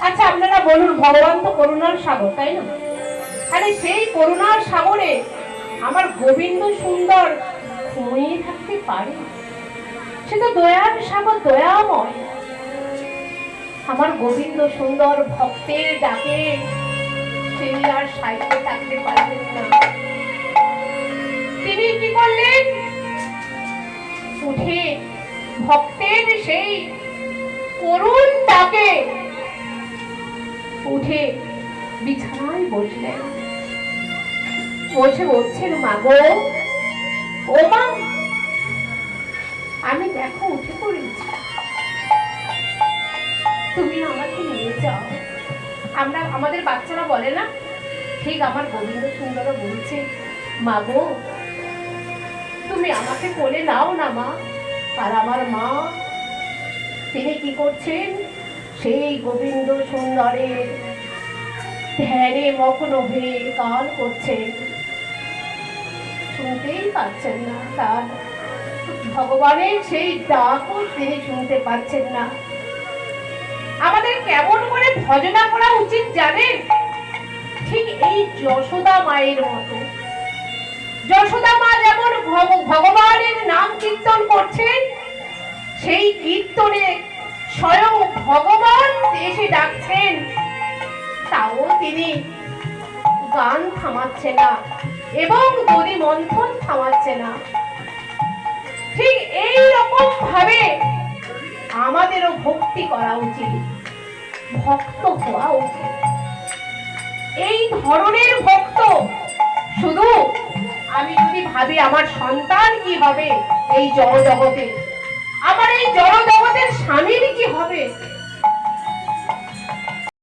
আচ্ছা আপনারা বলুন, ভগবান তো করুণার সাগর, তাই না? তাহলে সেই করুণার সাগরে আমার গোবিন্দ সুন্দর ঘুমিয়ে থাকতে পারে? সে তো দয়ার সাগর, দয়াময়। আমার গোবিন্দ সুন্দর ভক্তের ডাকে তিনি আর সাহিত্যে থাকতে পারবেন না। তিনি কি করলেন? উঠে ভক্তের সেই করুণ ডাকে উঠে বিছানায় বসলেন। বসে বলছেন মাগো ও মা, আমি দেখো, উঠে পড়েছি। তুমি আমাকে নিয়ে যাও। আমরা, আমাদের বাচ্চারা বলে না? ঠিক আমার গোবিন্দ সুন্দর বলছে মাগো তুমি আমাকে কোলে নাও না, মা। আর আমার মা, তিনি কি করছেন? সেই গোবিন্দ সুন্দরের ধ্যানে মগ্ন হয়ে গান করছেন শুনতেই পাচ্ছেন না তার। ভগবানের সেই ডাকও তিনি শুনতে পাচ্ছেন না। আমাদের কেমন করে ভজনা করা উচিত জানেন? ঠিক এই যশোদা মায়ের মতো। যশোদা মা যেমন ভগ- ভগবানের নাম কীর্তন করছেন, সেই কীর্তনে স্বয়ং ভগবান এসে ডাকছেন। তাও তিনি গান থামাচ্ছে না এবং দড়ি মন্থন থামাচ্ছে না। ঠিক এই রকম ভাবে আমাদেরও ভক্তি করা উচিত। ভক্ত হওয়া উচিত। এই ধরনের ভক্ত শুধু আমি যদি ভাবি আমার সন্তান কি হবে এই জড় জগতে আমার এই জড় জগতের